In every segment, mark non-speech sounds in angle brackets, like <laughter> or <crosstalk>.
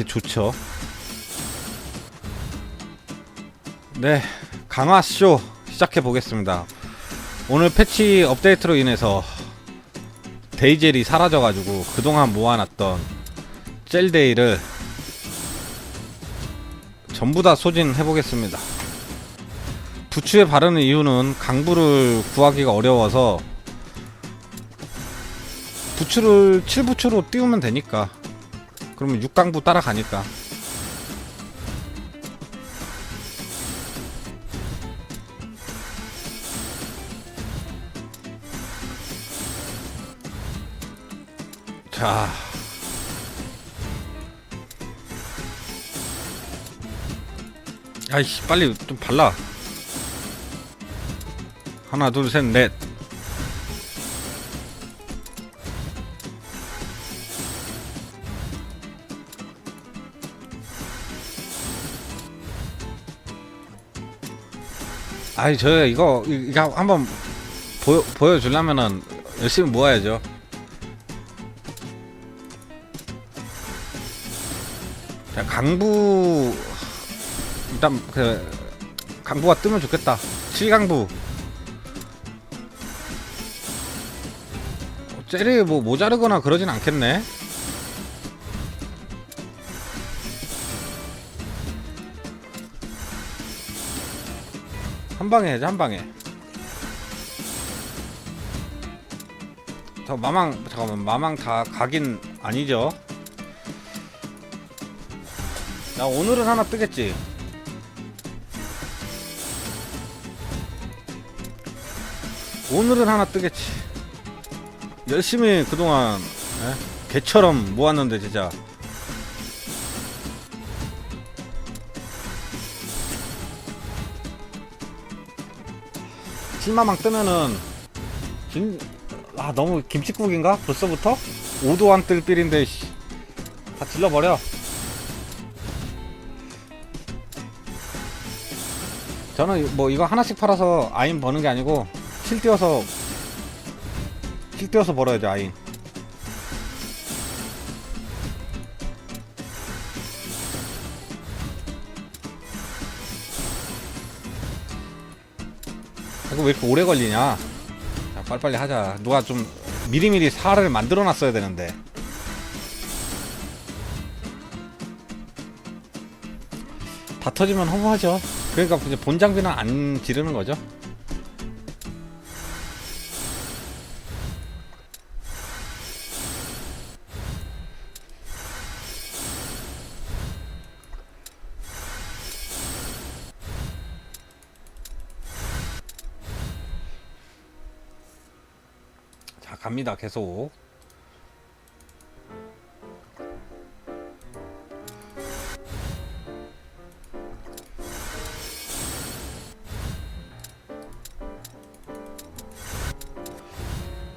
그렇게 좋죠. 네, 강화쇼 시작해 보겠습니다. 오늘 패치 업데이트로 인해서 데이젤이 사라져가지고 그동안 모아놨던 젤데이를 전부 다 소진해 보겠습니다. 부추에 바르는 이유는 강부를 구하기가 어려워서 부추를 7부추로 띄우면 되니까 그러면 6강부 따라가니까. 자. 아이씨 빨리 좀 발라. 하나 둘 셋넷 아이 저 이거 이- 이거 한번 보여 보여주려면은 열심히 모아야죠. 자 강부 일단 그 강부가 뜨면 좋겠다. 7강부. 젤이 뭐 모자르거나 그러진 않겠네. 한 방에 해야지 한 방에. 저 마망 잠깐만 마망 다 각인 아니죠? 나 오늘은 하나 뜨겠지. 오늘은 하나 뜨겠지. 열심히 그동안 에? 개처럼 모았는데 진짜 칠마망 뜨면은 진... 아 너무 김치국인가? 벌써부터? 5도 안뜰 빌인데 씨. 다 질러버려 저는 뭐 이거 하나씩 팔아서 아인 버는 게 아니고 칠 띄워서 칠 띄워서 벌어야 돼 아인 이거 왜 이렇게 오래 걸리냐? 자, 빨리빨리 하자. 누가 좀 미리미리 살을 만들어 놨어야 되는데. 다 터지면 허무하죠. 그러니까 이제 본 장비는 안 지르는 거죠. 갑니다. 계속.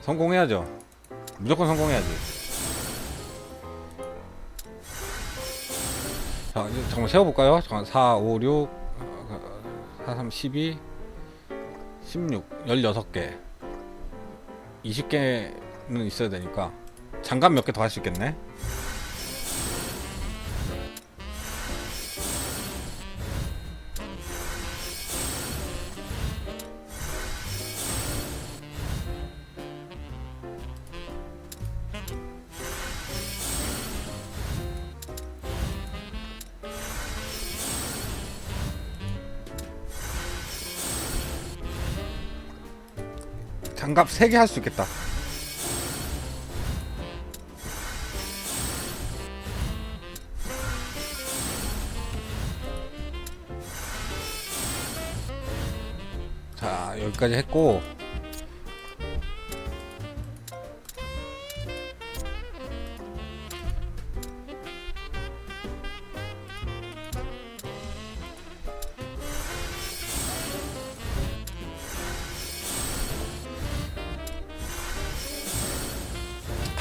성공해야죠. 무조건 성공해야지. 자, 이제 잠깐 세워볼까요? 잠깐 4, 5, 6, 4, 3, 12, 16, 16개. 20개는 있어야 되니까 장갑 몇 개 더 할 수 있겠네. 장갑 3개 할 수 있겠다. 자, 여기까지 했고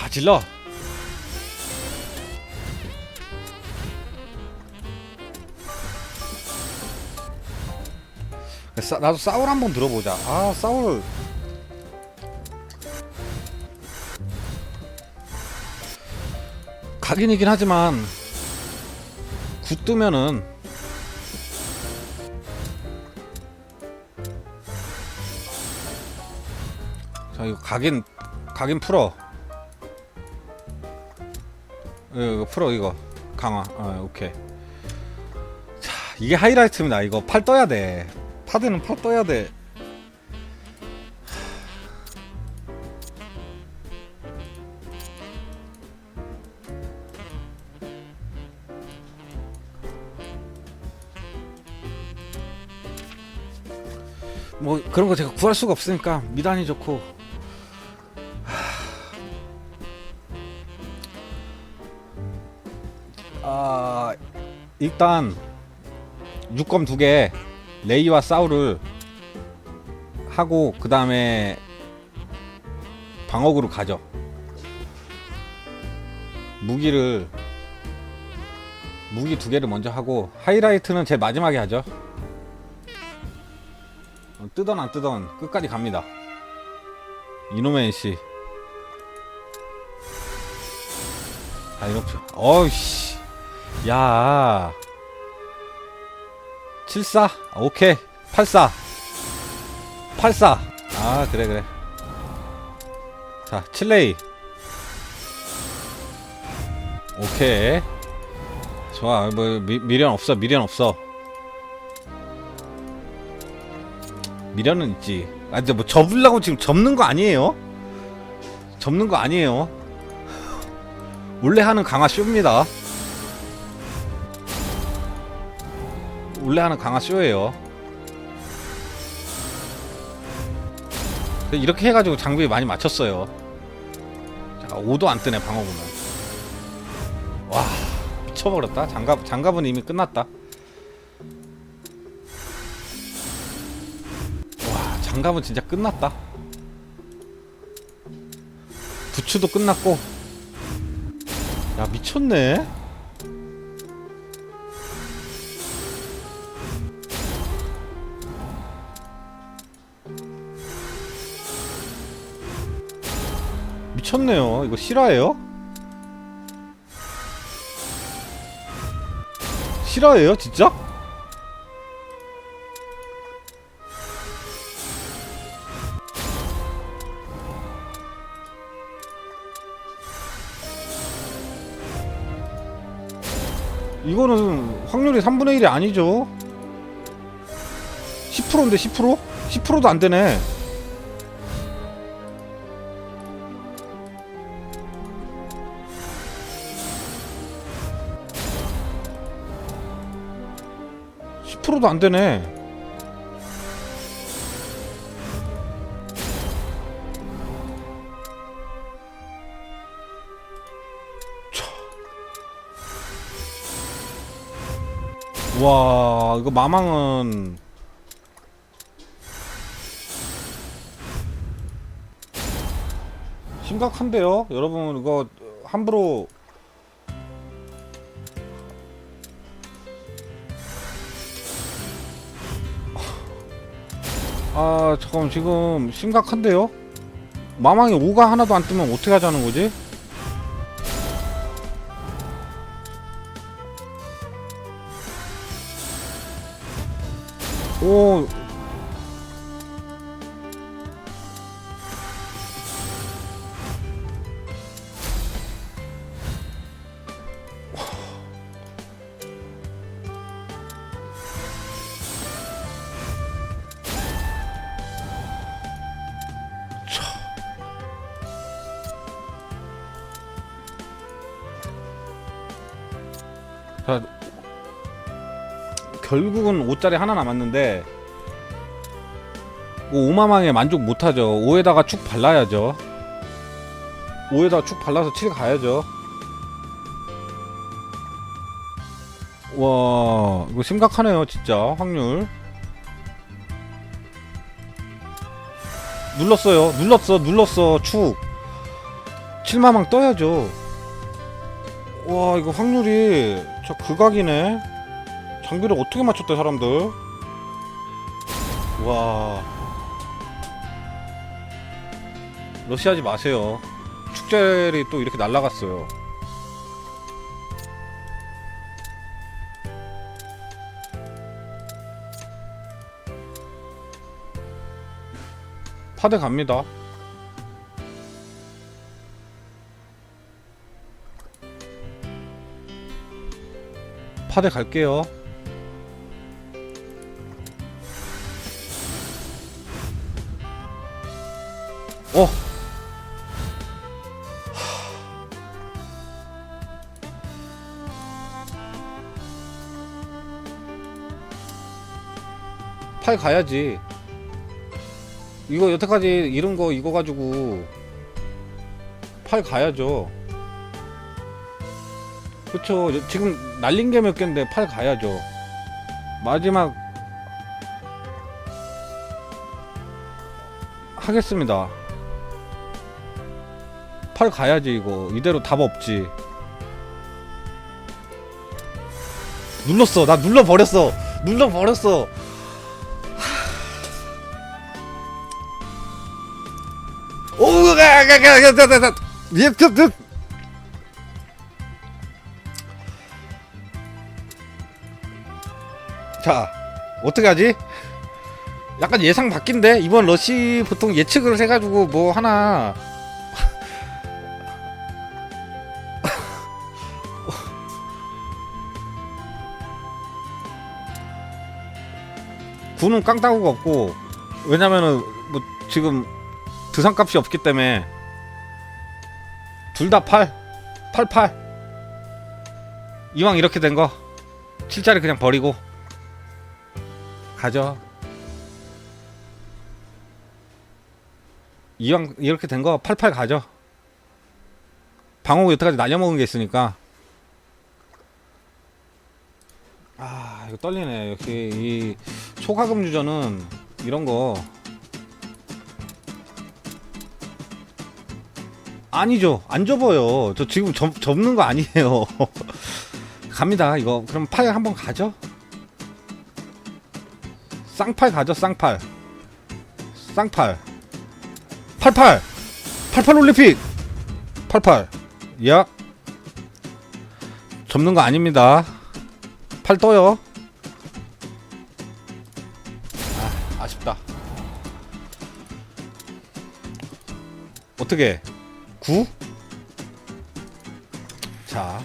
다 질러. 싸, 나도 싸울 한번 들어보자. 아 싸울. 각인이긴 하지만 굿 뜨면은 자 이거 각인 각인 풀어 이거, 풀어 이거. 강화. 어 오케이. 자 이게 하이라이트입니다. 이거 팔 떠야 돼. 파드는 팔 떠야 돼. 뭐 그런 거 제가 구할 수가 없으니까 미단이 좋고 일단 육검 두 개 레이와 사우를 하고 그 다음에 방어구로 가죠 무기를 무기 두 개를 먼저 하고 하이라이트는 제일 마지막에 하죠 어, 뜨던 안 뜨던 끝까지 갑니다. 이노맨 씨. 자, 이렇게. 어이씨. 야. 74? 아, 오케이. 84. 84. 아, 그래, 그래. 자, 칠레이. 오케이. 좋아. 뭐, 미, 미련 없어, 미련 없어. 미련은 있지. 아, 근데 뭐 접으려고 지금 접는 거 아니에요? 접는 거 아니에요. 원래 하는 강화 쇼입니다. 원래 하는 강화 쇼예요. 이렇게 해가지고 장비 많이 맞췄어요. 자, 5도 안 뜨네 방어구는. 와 미쳐버렸다. 장갑 장갑은 이미 끝났다. 장갑은 진짜 끝났다. 부츠도 끝났고. 야, 미쳤네. 미쳤네요. 이거 실화예요? 실화예요, 진짜? 이거는 확률이 3분의 1이 아니죠 10%인데 10%? 10%도 안 되네 (10%도) 안 되네. 와 이거 마망은 심각한데요? 여러분 이거 함부로 아 잠깐 지금 심각한데요 마망이 5가 하나도 안 뜨면 어떻게 하자는 거지? 결국은 5짜리 하나 남았는데 5마망에 만족 못하죠. 5에다가 축 발라야죠. 5에다가 축 발라서 7 가야죠. 와 이거 심각하네요 진짜. 확률. 눌렀어요. 눌렀어 눌렀어 축. 7마망 떠야죠. 와 이거 확률이 저 극악이네 장비를 어떻게 맞췄대 사람들? 와. 러시하지 마세요. 축제리 또 이렇게 날라갔어요. 파대 갑니다. 파대 갈게요. 팔 가야지. 이거 여태까지 이런 거 이거 가지고 팔 가야죠. 그쵸. 지금 날린 게 몇 개인데 팔 가야죠. 마지막 하겠습니다. 팔 가야지 이거. 이대로 답 없지. 눌렀어. 나 눌러 버렸어. 눌러 버렸어. 자 어떻게 하지? 약간 예상 바뀐데? 이번 러시 보통 예측을 해가지고 뭐 하나. <laughs> 구는 깡따구가 없고 왜냐면은 뭐 지금 드상값이 없기 때문에 둘 다 8, 8, 8 이왕 이렇게 된 거 7짜리 그냥 버리고 가죠. 이왕 이렇게 된 거 88 가죠. 방어구 여태까지 날려먹은 게 있으니까. 아 이거 떨리네. 역시 이 초과금 유저는 이런 거 아니죠. 안 접어요. 저 지금 접, 접는 거 아니에요. <laughs> 갑니다 이거. 그럼 팔 한번 가죠? 쌍팔 가죠 쌍팔. 쌍팔. 88 88 올림픽. 88 야. 접는 거 아닙니다. 팔 떠요. 아 아쉽다. 어떻게 9? 자.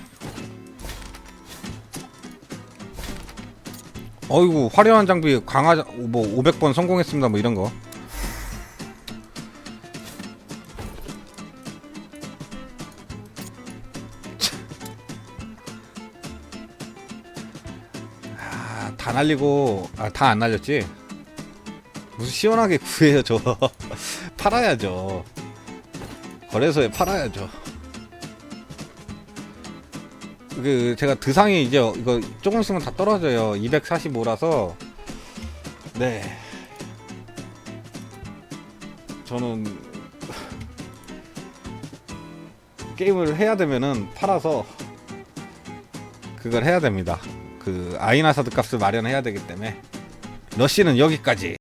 어이구 화려한 장비 강화 뭐 500번 성공했습니다 뭐 이런 거. 아, 다 날리고 아, 다 안 날렸지? 무슨 시원하게 구해요 저. <laughs> 팔아야죠 거래소에 팔아야죠. 그 제가 드상이 이제 이거 조금 있으면 다 떨어져요. 245라서. 네. 저는 게임을 해야 되면은 팔아서 그걸 해야 됩니다. 그 아이나사드 값을 마련해야 되기 때문에. 러시는 여기까지